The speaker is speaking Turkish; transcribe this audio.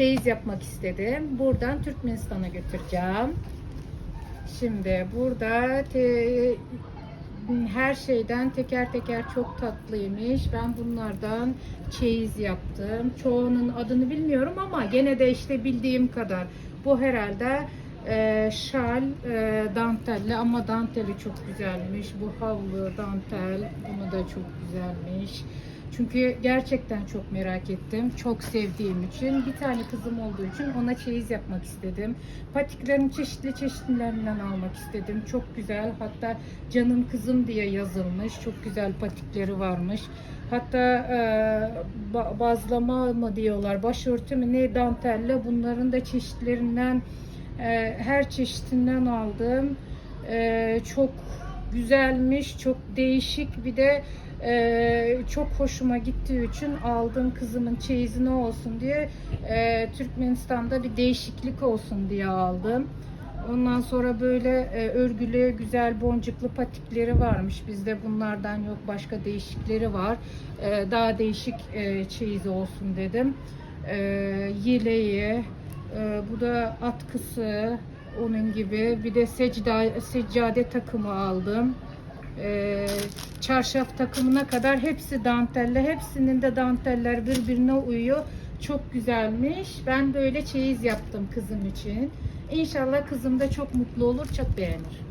çeyiz yapmak istedim. Buradan Türkmenistan'a götüreceğim. Şimdi burada te- her şeyden teker teker çok tatlıymış. Ben bunlardan çeyiz yaptım. Çoğunun adını bilmiyorum ama gene de işte bildiğim kadar. Bu herhalde e, şal e, dantelli ama danteli çok güzelmiş. Bu havlu dantel bunu da çok güzelmiş. Çünkü gerçekten çok merak ettim. Çok sevdiğim için. Bir tane kızım olduğu için ona çeyiz yapmak istedim. Patiklerin çeşitli çeşitlerinden almak istedim. Çok güzel. Hatta canım kızım diye yazılmış. Çok güzel patikleri varmış. Hatta e, ba- bazlama mı diyorlar, başörtü mü ne dantelle bunların da çeşitlerinden e, her çeşitinden aldım. E, çok güzelmiş, çok değişik bir de e, çok hoşuma gittiği için aldım kızımın çeyizi ne olsun diye e, Türkmenistan'da bir değişiklik olsun diye aldım. Ondan sonra böyle e, örgülü güzel boncuklu patikleri varmış. Bizde bunlardan yok başka değişikleri var. E, daha değişik e, çeyizi olsun dedim. E, yeleği, e, bu da atkısı onun gibi. Bir de secda, seccade takımı aldım. E, çarşaf takımına kadar hepsi dantelli. Hepsinin de danteller birbirine uyuyor. Çok güzelmiş. Ben böyle çeyiz yaptım kızım için. İnşallah kızım da çok mutlu olur, çok beğenir.